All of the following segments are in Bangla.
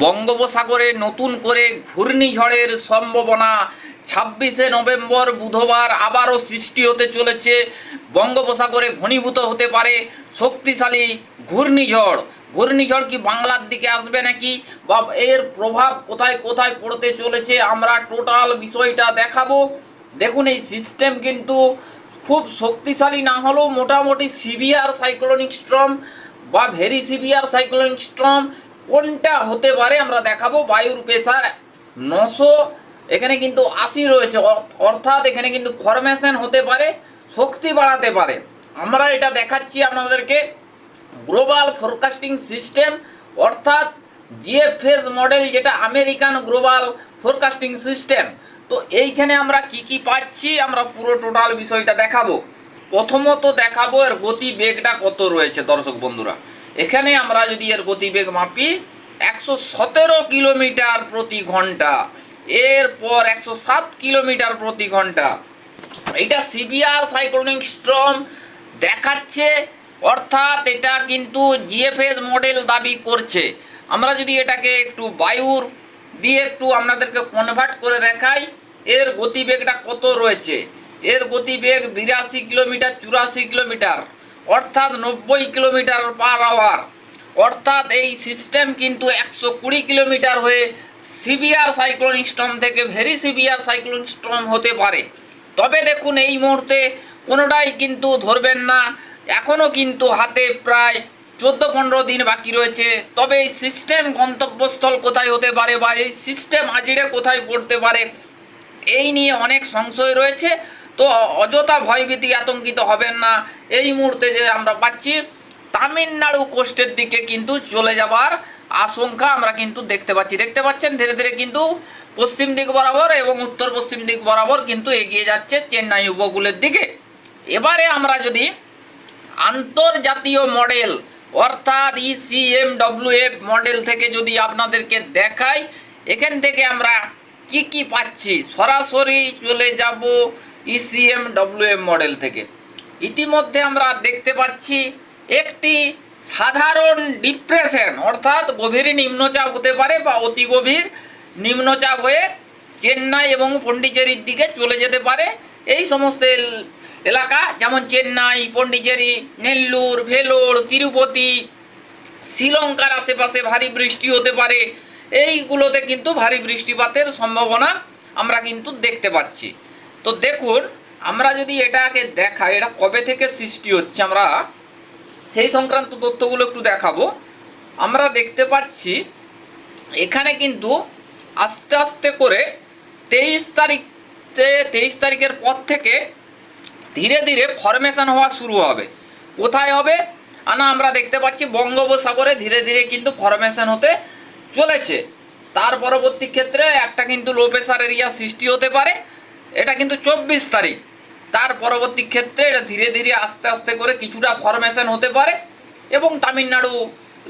বঙ্গোপসাগরে নতুন করে ঘূর্ণিঝড়ের সম্ভাবনা। ছাব্বিশে নভেম্বর বুধবার আবারও সৃষ্টি হতে চলেছে। বঙ্গোপসাগরে ঘনীভূত হতে পারে শক্তিশালী ঘূর্ণিঝড়। ঘূর্ণিঝড় কি বাংলার দিকে আসবে নাকি বা এর প্রভাব কোথায় কোথায় পড়তে চলেছে আমরা টোটাল বিষয়টা দেখাবো। দেখুন, এই সিস্টেম কিন্তু খুব শক্তিশালী না হলেও মোটামুটি সিভিয়ার সাইক্লোনিক স্ট্রম বা ভেরি সিভিয়ার সাইক্লোনিক স্ট্রম কোনটা হতে পারে আমরা দেখাবো? বায়ুর প্রেসার নশো। এখানে কিন্তু আশি রয়েছে। অর্থাৎ এখানে কিন্তু ফরমেশন হতে পারে, শক্তি বাড়াতে পারে। আমরা এটা দেখাচ্ছি আপনাদেরকে। গ্লোবাল ফোরকাস্টিং সিস্টেম, অর্থাৎ জিএফএস মডেল, যেটা আমেরিকান গ্লোবাল ফোরকাস্টিং সিস্টেম। তো এইখানে আমরা কি কি পাচ্ছি? আমরা পুরো টোটাল বিষয়টা দেখাবো। প্রথমত দেখাবো এর গতি বেগটা কত রয়েছে, দর্শক বন্ধুরা। এখানে আমরা যদি এর গতিবেগ মাপি, একশো সতেরো কিলোমিটার প্রতি ঘণ্টা। এরপর একশো সাত কিলোমিটার প্রতি ঘণ্টা। এটা সিভিয়ার সাইক্লোনিক স্ট্রম দেখাচ্ছে, অর্থাৎ এটা কিন্তু জিএফএস মডেল দাবি করছে। আমরা যদি এটাকে একটু বায়ুর দিয়ে একটু আপনাদেরকে কনভার্ট করে দেখাই, এর গতিবেগটা কত রয়েছে? এর গতিবেগ বিরাশি কিলোমিটার, চুরাশি কিলোমিটার। অর্থাৎ নব্বই কিলোমিটার পার আওয়ার অর্থাৎ এই সিস্টেম কিন্তু একশো কুড়ি কিলোমিটার হয়ে সিভিয়ার সাইক্লোনিক স্টর্ম থেকে ভেরি সিভিয়ার সাইক্লোনিক স্টর্ম হতে পারে। তবে দেখুন, এই মুহূর্তে কোনোটাই কিন্তু ধরবেন না। এখনও কিন্তু হাতে প্রায় চোদ্দ পনেরো দিন বাকি রয়েছে। তবে এই সিস্টেম গন্তব্যস্থল কোথায় হতে পারে বা এই সিস্টেম আজড়ে কোথায় পড়তে পারে, এই নিয়ে অনেক সংশয় রয়েছে। তো অযথা ভয়ভীতি আতঙ্কিত হবেন না। এই মুহূর্তে যে আমরা পাচ্ছি, তামিলনাড়ু কোস্টের দিকে কিন্তু চলে যাবার আশঙ্কা আমরা কিন্তু দেখতে পাচ্ছি। দেখতে পাচ্ছেন, ধীরে ধীরে কিন্তু পশ্চিম দিক বরাবর এবং উত্তর পশ্চিম দিক বরাবর কিন্তু এগিয়ে যাচ্ছে চেন্নাই উপকূলের দিকে। এবারে আমরা যদি আন্তর্জাতীয় মডেল, অর্থাৎ E ইসিএমডব্লিউএফ মডেল থেকে যদি আপনাদেরকে দেখাই, এখান থেকে আমরা কি কি পাচ্ছি? সরাসরি চলে যাব E ইসিএমডব্লিউএফ মডেল থেকে। ইতিমধ্যে আমরা দেখতে পাচ্ছি একটি সাধারণ ডিপ্রেশন অর্থাৎ গভীর নিম্নচাপ হতে পারে বা অতি গভীর নিম্নচাপ হয়ে চেন্নাই এবং পন্ডিচেরির দিকে চলে যেতে পারে। এই সমস্ত এলাকা যেমন চেন্নাই, পন্ডিচেরি, নেল্লুর, ভেলোর, তিরুপতি, শ্রীলঙ্কার আশেপাশে ভারী বৃষ্টি হতে পারে। এইগুলোতে কিন্তু ভারী বৃষ্টিপাতের সম্ভাবনা আমরা কিন্তু দেখতে পাচ্ছি। তো দেখুন, আমরা যদি এটাকে দেখাই, এটা কবে থেকে সৃষ্টি হচ্ছে আমরা, সেই সংক্রান্ত তথ্যগুলো একটু দেখাবো। আমরা দেখতে পাচ্ছি, এখানে কিন্তু আস্তে আস্তে করে তেইশ তারিখতে তেইশ তারিখের পর থেকে ধীরে ধীরে ফরমেশন হওয়া শুরু হবে। কোথায় হবে? আর না, আমরা দেখতে পাচ্ছি বঙ্গোপসাগরে ধীরে ধীরে কিন্তু ফরমেশন হতে চলেছে। তার পরবর্তী ক্ষেত্রে একটা কিন্তু লো এরিয়া সৃষ্টি হতে পারে। এটা কিন্তু চব্বিশ তারিখ। তার পরবর্তী ক্ষেত্রে এটা ধীরে ধীরে আস্তে আস্তে করে কিছুটা ফরমেশন হতে পারে এবং তামিলনাড়ু,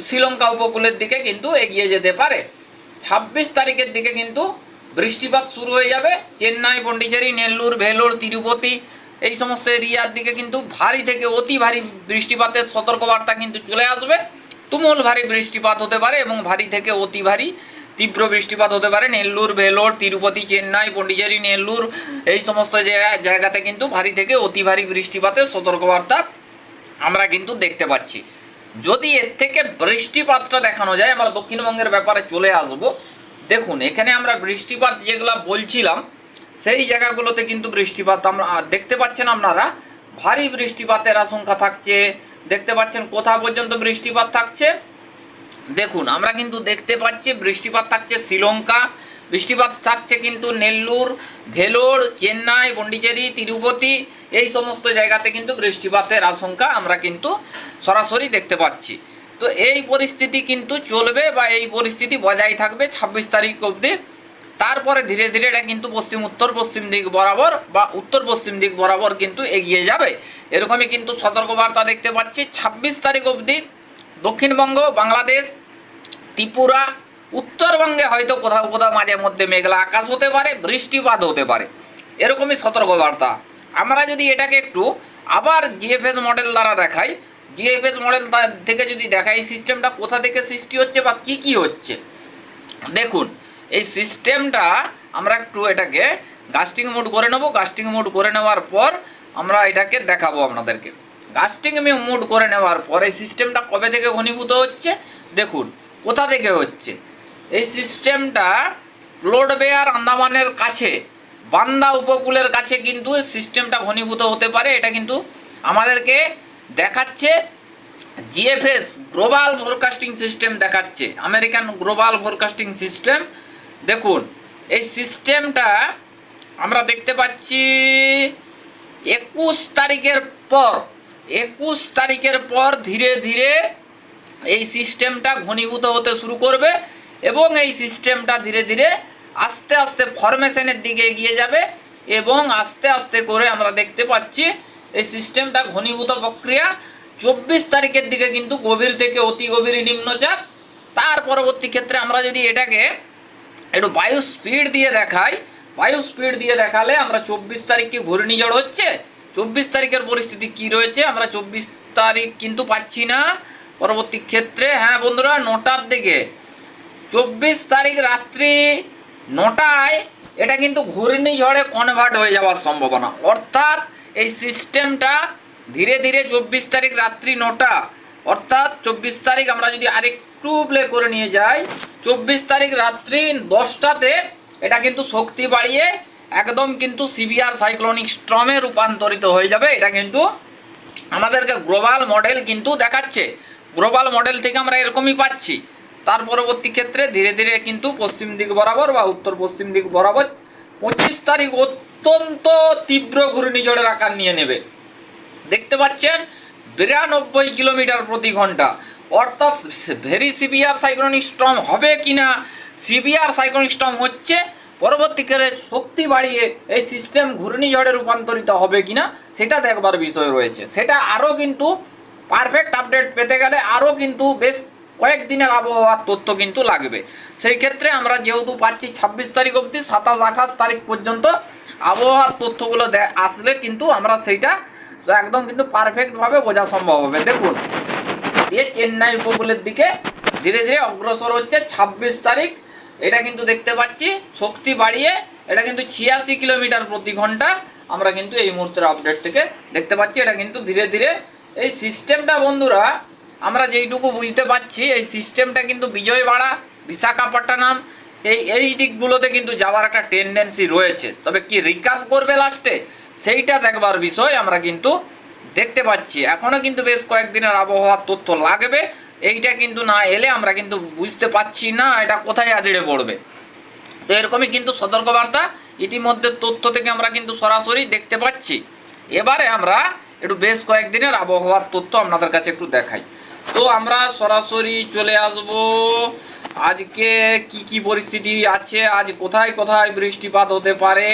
শ্রীলঙ্কা উপকূলের দিকে কিন্তু এগিয়ে যেতে পারে। ছাব্বিশ তারিখের দিকে কিন্তু বৃষ্টিপাত শুরু হয়ে যাবে। চেন্নাই, পন্ডিচেরি, নেল্লুর, ভেলোর, তিরুপতি এই সমস্ত এরিয়ার দিকে কিন্তু ভারী থেকে অতি ভারী বৃষ্টিপাতের সতর্কবার্তা কিন্তু চলে আসবে। তুমুল ভারী বৃষ্টিপাত হতে পারে এবং ভারী থেকে অতি ভারী তীব্র বৃষ্টিপাত হতে পারে নেল্লুর, ভেলোর, তিরুপতি, চেন্নাই পন্ডিচেরি নেল্লুর, এই সমস্ত জায়গা, জায়গাতে কিন্তু ভারী থেকে অতি ভারী বৃষ্টিপাতের সতর্কবার্তা আমরা কিন্তু দেখতে পাচ্ছি। যদি এর থেকে বৃষ্টিপাতটা দেখানো যায় আমরা দক্ষিণবঙ্গের ব্যাপারে চলে আসব। দেখুন, এখানে আমরা বৃষ্টিপাত যেগুলো বলছিলাম, সেই জায়গাগুলোতে কিন্তু বৃষ্টিপাত আমরা দেখতে পাচ্ছেন আপনারা, ভারী বৃষ্টিপাতের আশঙ্কা থাকছে, দেখতে পাচ্ছেন কোথা পর্যন্ত বৃষ্টিপাত থাকছে। দেখুন, আমরা কিন্তু দেখতে পাচ্ছি বৃষ্টিপাত থাকছে শ্রীলঙ্কা, বৃষ্টিপাত থাকছে কিন্তু নেল্লুর, ভেলোর, চেন্নাই, পন্ডিচেরি, তিরুপতি, এই সমস্ত জায়গাতে কিন্তু বৃষ্টিপাতের আশঙ্কা আমরা কিন্তু সরাসরি দেখতে পাচ্ছি। তো এই পরিস্থিতি কিন্তু চলবে বা এই পরিস্থিতি বজায় থাকবে ছাব্বিশ তারিখ অবধি। তারপরে ধীরে ধীরে এটা কিন্তু পশ্চিম, উত্তর পশ্চিম দিক বরাবর বা উত্তর পশ্চিম দিক বরাবর কিন্তু এগিয়ে যাবে। এরকমই কিন্তু সতর্কবার্তা দেখতে পাচ্ছি। ছাব্বিশ তারিখ অবধি দক্ষিণবঙ্গ, বাংলাদেশ, ত্রিপুরা, উত্তরবঙ্গে হয়তো কোথাও কোথাও মাঝে মধ্যে মেঘলা আকাশ হতে পারে, বৃষ্টিপাত হতে পারে। এরকমই সতর্কবার্তা। আমরা যদি এটাকে একটু আবার জিএফএস মডেল দ্বারা দেখাই জিএফএস মডেল থেকে যদি দেখাই এই সিস্টেমটা কোথা থেকে সৃষ্টি হচ্ছে বা কি কি হচ্ছে? দেখুন, এই সিস্টেমটা আমরা একটু এটাকে গাস্টিং মোড করে নেব। গাস্টিং মোড করে নেওয়ার পর আমরা এটাকে দেখাবো আপনাদেরকে। গাস্টিং মোড করে নেওয়ার পর এই সিস্টেমটা কবে থেকে ঘনীভূত হচ্ছে? দেখুন, কোথা থেকে হচ্ছে? এই সিস্টেমটা লোড বেয়ার আন্দামানের কাছে বান্দা উপকূলের কাছে কিন্তু সিস্টেমটা ঘনীভূত হতে পারে। এটা কিন্তু আমাদেরকে দেখাচ্ছে। জিএফএস গ্লোবাল ফোরকাস্টিং সিস্টেম দেখাচ্ছে। আমেরিকান গ্লোবাল ফোরকাস্টিং সিস্টেম দেখুন, এই সিস্টেমটা আমরা দেখতে পাচ্ছি একুশ তারিখের পর একুশ তারিখের পর ধীরে ধীরে এই সিস্টেমটা ঘনীভূত হতে শুরু করবে এবং এই সিস্টেমটা ধীরে ধীরে আস্তে আস্তে ফরমেশনের দিকে এগিয়ে যাবে এবং আস্তে আস্তে করে আমরা দেখতে পাচ্ছি এই সিস্টেমটা ঘনীভূত প্রক্রিয়া চব্বিশ তারিখের দিকে কিন্তু গভীর থেকে অতি গভীর নিম্নচাপ। তার পরবর্তী ক্ষেত্রে আমরা যদি এটাকে একটু বায়ু স্পিড দিয়ে দেখাই, বায়ু স্পিড দিয়ে দেখালে আমরা চব্বিশ তারিখ কি ঘূর্ণিঝড় হচ্ছে? চব্বিশ তারিখের পরিস্থিতি কি রয়েছে? আমরা চব্বিশ তারিখ কিন্তু পাচ্ছি না। পরবর্তী ক্ষেত্রে হ্যাঁ বন্ধুরা, নটার দিকে। চব্বিশ তারিখ রাত্রি নটায় এটা কিন্তু ঘূর্ণিঝড়ে কনভার্ট হয়ে যাওয়ার সম্ভাবনা। অর্থাৎ এই সিস্টেমটা ধীরে ধীরে চব্বিশ তারিখ রাত্রি নটা, অর্থাৎ চব্বিশ তারিখ আমরা যদি আরেকটু প্লে করে নিয়ে যাই, চব্বিশ তারিখ রাত্রি দশটাতে এটা কিন্তু শক্তি বাড়িয়ে একদম কিন্তু সিভিয়ার সাইক্লোনিক স্ট্রমে রূপান্তরিত হয়ে যাবে, এটা কিন্তু আমাদেরকে গ্লোবাল মডেল কিন্তু দেখাচ্ছে। গ্লোবাল মডেল থেকে আমরা এরকমই পাচ্ছি। তার পরবর্তী ক্ষেত্রে ধীরে ধীরে কিন্তু পশ্চিম দিক বরাবর বা উত্তর পশ্চিম দিক বরাবর পঁচিশ তারিখ অত্যন্ত তীব্র ঘূর্ণিঝড়ের আকার নিয়ে নেবে। দেখতে পাচ্ছেন, বিরানব্বই কিলোমিটার প্রতি ঘণ্টা। অর্থাৎ ভেরি সিভিয়ার সাইক্লোনিক স্ট্রম হবে কিনা? সিভিয়ার সাইক্লোনিক স্ট্রম হচ্ছে পরবর্তীকালে শক্তি বাড়িয়ে এই সিস্টেম ঘূর্ণিঝড়ে রূপান্তরিত হবে কিনা, সেটা দেখবার বিষয় রয়েছে। সেটা আরও কিন্তু পারফেক্ট আপডেট পেতে গেলে আরও কিন্তু বেশ কয়েকদিনের আবহাওয়ার তথ্য কিন্তু লাগবে। সেই ক্ষেত্রে আমরা যেহেতু পাচ্ছি ছাব্বিশ তারিখ অবধি, সাতাশ, আঠাশ তারিখ পর্যন্ত আবহাওয়ার তথ্যগুলো দে- আসলে কিন্তু আমরা সেইটা একদম কিন্তু পারফেক্টভাবে বোঝা সম্ভব হবে। দেখুন দিয়ে চেন্নাই উপকূলের দিকে ধীরে ধীরে অগ্রসর হচ্ছে ছাব্বিশ তারিখ এটা কিন্তু দেখতে পাচ্ছি, শক্তি বাড়িয়ে, এটা কিন্তু ছিয়াশি কিলোমিটার প্রতি ঘণ্টা আমরা কিন্তু এই মুহূর্তের আপডেট থেকে দেখতে পাচ্ছি। এটা কিন্তু ধীরে ধীরে এই সিস্টেমটা বন্ধুরা, আমরা যেইটুকু বুঝতে পারছি, এই সিস্টেমটা কিন্তু বিজয়বাড়া, বিশাখাপট্টনম, এই এই দিকগুলোতে কিন্তু যাওয়ার একটা টেন্ডেন্সি রয়েছে। তবে কি রিকাভ করবে লাস্টে সেইটা দেখবার বিষয় আমরা কিন্তু দেখতে পাচ্ছি। এখনও কিন্তু বেশ কয়েকদিনের আবহাওয়ার তথ্য লাগবে। এইটা কিন্তু না এলে আমরা কিন্তু বুঝতে পাচ্ছি না এটা কোথায় আজড়ে পড়বে। তো এরকমই কিন্তু সতর্কবার্তা ইতিমধ্যে তথ্য থেকে আমরা কিন্তু সরাসরি দেখতে পাচ্ছি। এবারে আমরা একটু বেশ কয়েকদিনের আবহাওয়ার তথ্য আপনাদের কাছে একটু দেখাই। তো আমরা সরাসরি চলে আসব। আজকে কি কি পরিস্থিতি আছে, আজ কোথায় কোথায় বৃষ্টিপাত হতে পারে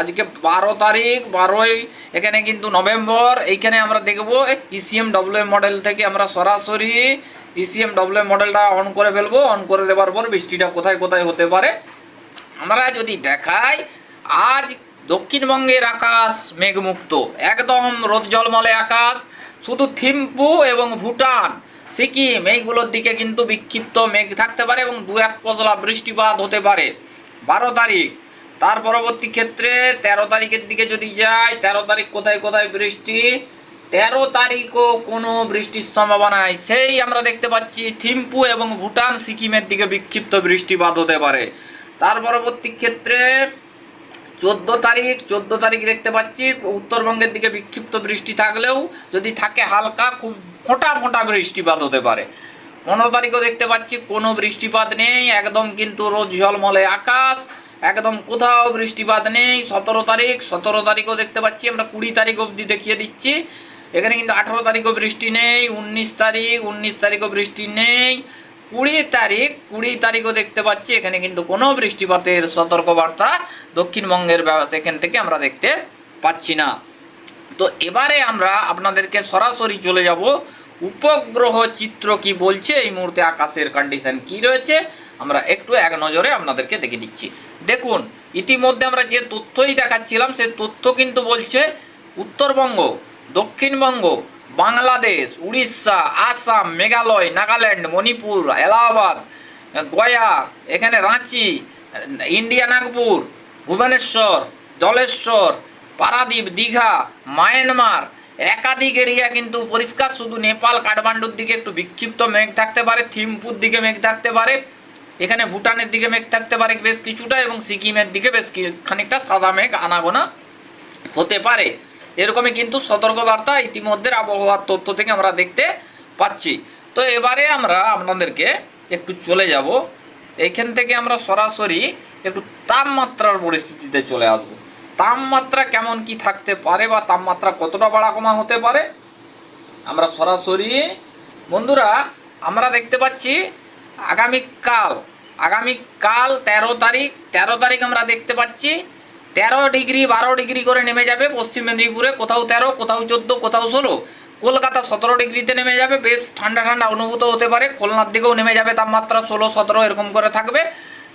আজকে বারো তারিখ, বারোই, এখানে কিন্তু নভেম্বর, এইখানে আমরা দেখব ইসিএম ডব্লিউ মডেল থেকে আমরা সরাসরি ইসিএম ডব্লিউ মডেলটা অন করে ফেলব অন করে দেওয়ার পর বৃষ্টিটা কোথায় কোথায় হতে পারে? আমরা যদি দেখাই, আজ দক্ষিণবঙ্গের আকাশ মেঘমুক্ত, একদম রোদ জলমলে আকাশ, শুধু থিম্পু এবং ভুটান, সিকিম, এইগুলোর দিকে কিন্তু বিক্ষিপ্ত মেঘ থাকতে পারে এবং দু এক পশলা বৃষ্টিপাত হতে পারে। বারো তারিখ তার পরবর্তী ক্ষেত্রে তেরো তারিখের দিকে যদি যাই, তেরো তারিখ কোথায় কোথায় বৃষ্টি? তেরো তারিখও কোনো বৃষ্টির সম্ভাবনা নাই। সেই আমরা দেখতে পাচ্ছি থিম্পু এবং ভুটান সিকিমের দিকে বিক্ষিপ্ত বৃষ্টিপাত হতে পারে। তার পরবর্তী ক্ষেত্রে চোদ্দ তারিখ চোদ্দ তারিখ দেখতে পাচ্ছি, উত্তরবঙ্গের দিকে বিক্ষিপ্ত বৃষ্টি থাকলেও যদি থাকে হালকা, খুব ফোঁটা ফোঁটা বৃষ্টিপাত হতে পারে। পনেরো তারিখও দেখতে পাচ্ছি কোনো বৃষ্টিপাত নেই, একদম কিন্তু রোদ ঝলমলে আকাশ। একদম কোথাও বৃষ্টিপাত নেই। সতেরো তারিখ, সতেরো তারিখও দেখতে পাচ্ছি, আমরা কুড়ি তারিখ অবধি দেখিয়ে দিচ্ছি। এখানে কিন্তু আঠেরো তারিখও বৃষ্টি নেই, উনিশ তারিখ, উনিশ তারিখও বৃষ্টি নেই। কুড়ি তারিখ, কুড়ি তারিখও দেখতে পাচ্ছি, এখানে কিন্তু কোনো বৃষ্টিপাতের সতর্কবার্তা দক্ষিণবঙ্গের এখান থেকে আমরা দেখতে পাচ্ছি না। তো এবারে আমরা আপনাদেরকে সরাসরি চলে যাব। উপগ্রহ চিত্র কি বলছে? এই মুহূর্তে আকাশের কন্ডিশন কি রয়েছে? আমরা একটু এক নজরে আপনাদেরকে দেখে দিচ্ছি দেখুন, ইতিমধ্যে আমরা যে তথ্যই দেখাচ্ছিলাম সে তথ্য কিন্তু বলছে উত্তরবঙ্গ, দক্ষিণবঙ্গ, বাংলাদেশ, উড়িষ্যা, আসাম, মেঘালয়, নাগাল্যান্ড, মণিপুর, এলাহাবাদ, গয়া, এখানে রাঁচি, ইন্ডিয়া, নাগপুর, ভুবনেশ্বর, জলেশ্বর, পারাদ্বীপ, দীঘা, মায়ানমার, একাধিক এরিয়া কিন্তু পরিষ্কার। শুধু নেপাল, কাঠমান্ডুর দিকে একটু বিক্ষিপ্ত মেঘ থাকতে পারে, থিম্পুর দিকে মেঘ থাকতে পারে। এখানে ভুটানের দিকে মেঘ থাকতে পারে বেশ কিছুটা এবং সিকিমের দিকে বেশ খানিকটা সাদা মেঘ, আনাগোনা হতে পারে। এরকমই কিন্তু সতর্কবার্তা ইতিমধ্যে আবহাওয়ার তথ্য থেকে আমরা দেখতে পাচ্ছি। তো এবারে আমরা আপনাদেরকে একটু চলে যাব। এইখান থেকে আমরা সরাসরি একটু তাপমাত্রার পরিস্থিতিতে চলে আসব। তাপমাত্রা কেমন কি থাকতে পারে বা তাপমাত্রা কতটা বাড়া কমা হতে পারে? আমরা সরাসরি, বন্ধুরা, আমরা দেখতে পাচ্ছি আগামীকাল আগামীকাল তেরো তারিখ তেরো তারিখ আমরা দেখতে পাচ্ছি। তেরো ডিগ্রি, বারো ডিগ্রি করে নেমে যাবে পশ্চিম মেদিনীপুরে। কোথাও তেরো, কোথাও চোদ্দ, কোথাও ষোলো। কলকাতা সতেরো ডিগ্রিতে নেমে যাবে। বেশ ঠান্ডা ঠান্ডা অনুভূত হতে পারে। খুলনার দিকেও নেমে যাবে তাপমাত্রা ষোলো, সতেরো এরকম করে থাকবে।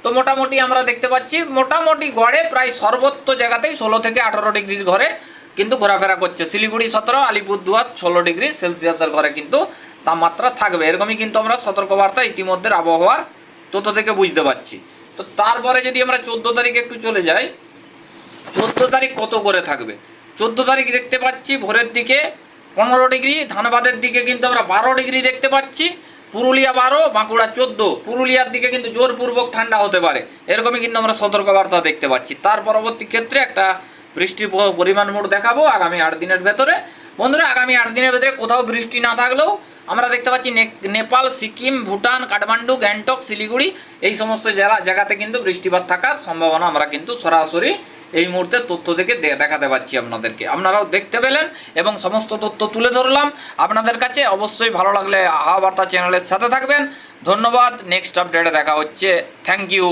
তো মোটামুটি আমরা দেখতে পাচ্ছি, মোটামুটি গড়ে প্রায় সর্বত্র জায়গাতেই ষোলো থেকে আঠারো ডিগ্রির ঘরে কিন্তু ঘোরাফেরা করছে। শিলিগুড়ি সতেরো, আলিপুরদুয়ার ষোলো ডিগ্রি সেলসিয়াসের ঘরে কিন্তু তাপমাত্রা থাকবে। এরকমই কিন্তু আমরা সতর্কবার্তা ইতিমধ্যে আবহাওয়ার তথ্য থেকে বুঝতে পারছি। তো তারপরে যদি আমরা চোদ্দ তারিখে একটু চলে যাই, চোদ্দ তারিখ কত করে থাকবে? চোদ্দ তারিখ দেখতে পাচ্ছি ভোরের দিকে পনেরো ডিগ্রি, ধানবাদের দিকে কিন্তু আমরা বারো ডিগ্রি দেখতে পাচ্ছি, পুরুলিয়া বারো, বাঁকুড়া চোদ্দ। পুরুলিয়ার দিকে কিন্তু জোরপূর্বক ঠান্ডা হতে পারে। এরকমই কিন্তু আমরা সতর্কবার্তা দেখতে পাচ্ছি। তার পরবর্তী ক্ষেত্রে একটা বৃষ্টির পরিমাণ মোট দেখাবো আগামী আট দিনের ভেতরে। বন্ধুরা, আগামী আট দিনের ভেতরে কোথাও বৃষ্টি না থাকলেও আমরা দেখতে পাচ্ছি নেপাল, সিকিম, ভুটান, কাঠমান্ডু, গ্যাংটক, শিলিগুড়ি এই সমস্ত জেলা, জায়গাতে কিন্তু বৃষ্টিপাত থাকার সম্ভাবনা আমরা কিন্তু সরাসরি এই মুহূর্তে তথ্য থেকে দেখাতে পাচ্ছি আপনাদেরকে। আপনারাও দেখতে পেলেন এবং সমস্ত তথ্য তুলে ধরলাম। আপনাদের কাছে অবশ্যই ভালো লাগলে আহা বার্তা চ্যানেলের সাথে থাকবেন। ধন্যবাদ, নেক্সট আপডেটে দেখা হচ্ছে। Thank you.